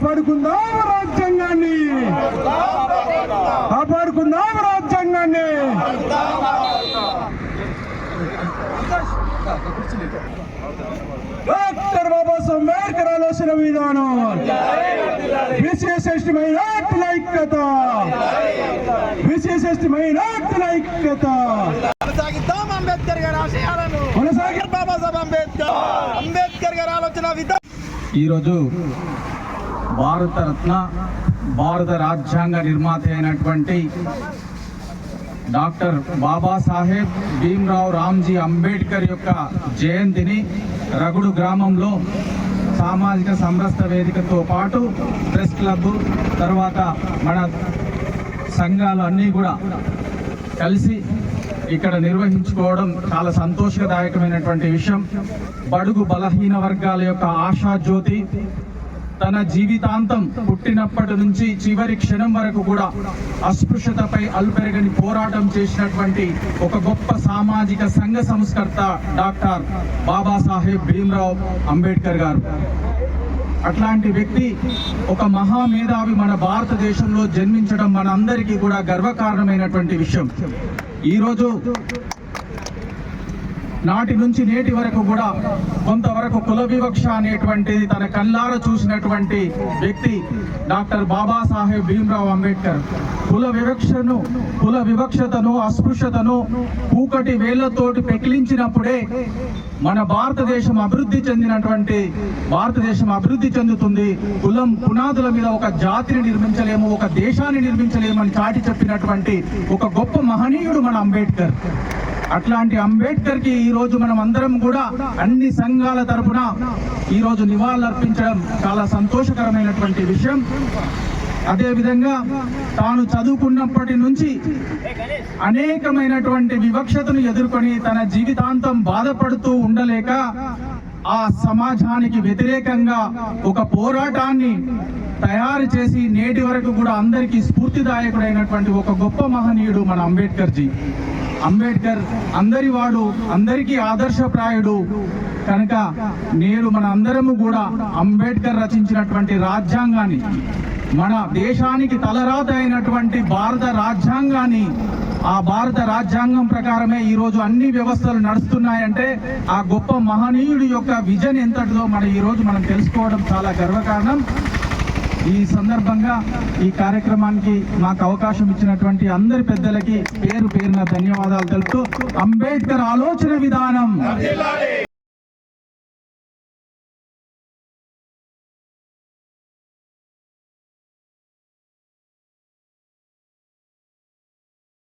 కాపాడుకుందాం రాజ్యాంగాన్ని. కాపాడుకుందాం రాజ్యాంగాన్ని. డాక్టర్ బాబాసాహెబ్ అంబేద్కర్ ఆలోచన విధానం. విశేషమైన ఐక్యత విశేషమైన ఐక్యత కొనసాగిద్దాం అంబేద్కర్ గారి ఆశయాలను. కొనసాగి బాబాసాహెబ్ అంబేద్కర్. అంబేద్కర్ గారి ఆలోచన విధానం. ఈరోజు భారతరత్న భారత రాజ్యాంగ నిర్మాత అయినటువంటి డాక్టర్ బాబాసాహెబ్ భీమ్రావు రామ్జీ అంబేద్కర్ యొక్క జయంతిని రగుడు గ్రామంలో సామాజిక సమరస్త వేదికతో పాటు ప్రెస్ క్లబ్ తర్వాత మన సంఘాలు అన్నీ కూడా కలిసి ఇక్కడ నిర్వహించుకోవడం చాలా సంతోషదాయకమైనటువంటి విషయం. బడుగు బలహీన వర్గాల యొక్క ఆశా జ్యోతి తన జీవితాంతం పుట్టినప్పటి నుంచి చివరి క్షణం వరకు కూడా అస్పృశ్యతపై అల్పెరగని పోరాటం చేసినటువంటి ఒక గొప్ప సామాజిక సంఘ సంస్కర్త డాక్టర్ బాబాసాహెబ్ భీమ్రావ్ అంబేద్కర్ గారు. అట్లాంటి వ్యక్తి ఒక మహామేధావి మన భారతదేశంలో జన్మించడం మన అందరికీ కూడా గర్వకారణమైనటువంటి విషయం. ఈరోజు నాటి నుంచి నేటి వరకు కూడా కొంతవరకు కుల వివక్ష అనేటువంటిది తన కళ్ళార చూసినటువంటి వ్యక్తి డాక్టర్ బాబాసాహెబ్ భీమ్రావ్ అంబేద్కర్. కుల వివక్షను కుల వివక్షతను అస్పృశ్యతను పూకటి వేళ్ళతోటి పెకిలించినప్పుడే మన భారతదేశం అభివృద్ధి చెందినటువంటి భారతదేశం అభివృద్ధి చెందుతుంది. కులం పునాదుల మీద ఒక జాతిని నిర్మించలేము ఒక దేశాన్ని నిర్మించలేము అని చాటి చెప్పినటువంటి ఒక గొప్ప మహనీయుడు మన అంబేద్కర్. అట్లాంటి అంబేద్కర్కి ఈ రోజు మనం అందరం కూడా అన్ని సంఘాల తరపున ఈ రోజు నివాళులర్పించడం చాలా సంతోషకరమైనటువంటి విషయం. అదే విధంగా తాను చదువుకున్నప్పటి నుంచి అనేకమైనటువంటి వివక్షతను ఎదుర్కొని తన జీవితాంతం బాధపడుతూ ఉండలేక ఆ సమాజానికి వ్యతిరేకంగా ఒక పోరాటాన్ని తయారు చేసి నేటి వరకు కూడా అందరికీ స్ఫూర్తిదాయకుడైనటువంటి ఒక గొప్ప మహనీయుడు మన అంబేద్కర్ జీ అంబేద్కర్ అందరి వాడు అందరికీ ఆదర్శప్రాయుడు. కనుక నేడు మన అందరము కూడా అంబేద్కర్ రచించినటువంటి రాజ్యాంగాన్ని మన దేశానికి తలరాత అయినటువంటి భారత రాజ్యాంగాన్ని ఆ భారత రాజ్యాంగం ప్రకారమే ఈరోజు అన్ని వ్యవస్థలు నడుస్తున్నాయంటే ఆ గొప్ప మహనీయుడి యొక్క విజన్ ఎంతటిదో మన ఈరోజు మనం తెలుసుకోవడం చాలా గర్వకారణం. ఈ సందర్భంగా ఈ కార్యక్రమానికి నాకు అవకాశం ఇచ్చినటువంటి అందరి పెద్దలకి పేరు పేరున ధన్యవాదాలు తెలుపుతూ అంబేద్కర్ ఆలోచన విధానం.